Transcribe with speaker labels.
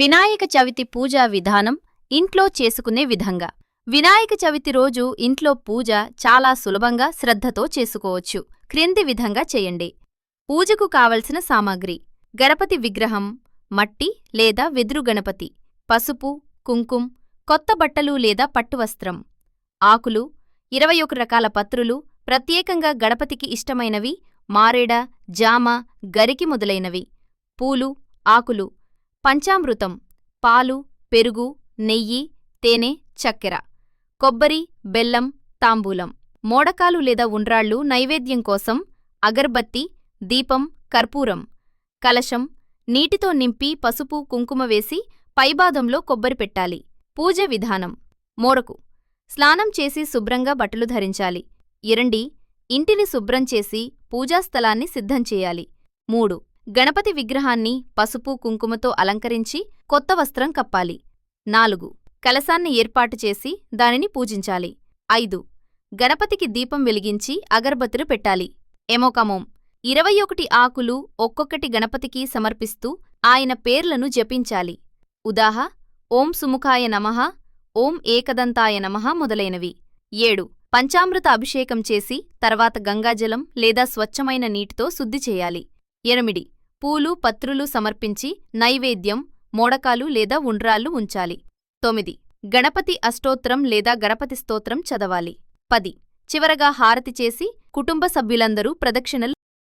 Speaker 1: వినాయక చవితి పూజా విధానం ఇంట్లో చేసుకునే విధంగా. వినాయక చవితి రోజు ఇంట్లో పూజ చాలా సులభంగా శ్రద్ధతో చేసుకోవచ్చు. క్రింది విధంగా చేయండి. పూజకు కావలసిన సామాగ్రి. గణపతి విగ్రహం మట్టి లేదా వెదురు గణపతి. పసుపు కుంకుం కొత్త బట్టలు లేదా పట్టువస్త్రం ఆకులు ఇరవై ఒక రకాల పత్రులు ప్రత్యేకంగా గణపతికి ఇష్టమైనవి మారేడ జామ గరికి మొదలైనవి. పూలు ఆకులు. పంచామృతం పాలు పెరుగు నెయ్యి తేనె చక్కెర కొబ్బరి బెల్లం తాంబూలం మోడకాలు లేదా ఉండ్రాళ్ళు నైవేద్యం కోసం అగర్బత్తి దీపం కర్పూరం కలశం నీటితో నింపి పసుపు కుంకుమ వేసి పైభాగంలో కొబ్బరి పెట్టాలి. పూజ విధానం మోరకు స్నానం చేసి శుభ్రంగా బట్టలు ధరించాలి. ఇరండి ఇంటిని శుభ్రం చేసి పూజాస్థలాన్ని సిద్ధం చేయాలి. మూడు గణపతి విగ్రహాన్ని పసుపు కుంకుమతో అలంకరించి కొత్త వస్త్రం కప్పాలి. నాలుగు. కలశాన్ని ఏర్పాటు చేసి దానిని పూజించాలి. ఐదు. గణపతికి దీపం వెలిగించి అగర్బతులు పెట్టాలి. ఎమోకమోం ఇరవై ఒకటి ఆకులు ఒక్కొక్కటి గణపతికి సమర్పిస్తూ ఆయన పేర్లను జపించాలి. ఉదాహ. ఓం సుముఖాయ నమః ఓం ఏకదంతాయ నమః మొదలైనవి. ఏడు. పంచామృత అభిషేకం చేసి తర్వాత గంగాజలం లేదా స్వచ్ఛమైన నీటితో శుద్ధి చేయాలి. ఎనిమిది. పూలు పత్రులు సమర్పించి నైవేద్యం మోడకాలు లేదా ఉండ్రాళ్ళు ఉంచాలి. తొమ్మిది. గణపతి అష్టోత్రం లేదా గణపతి స్తోత్రం చదవాలి. పది. చివరగా హారతి చేసి కుటుంబ సభ్యులందరూ ప్రదక్షిణలు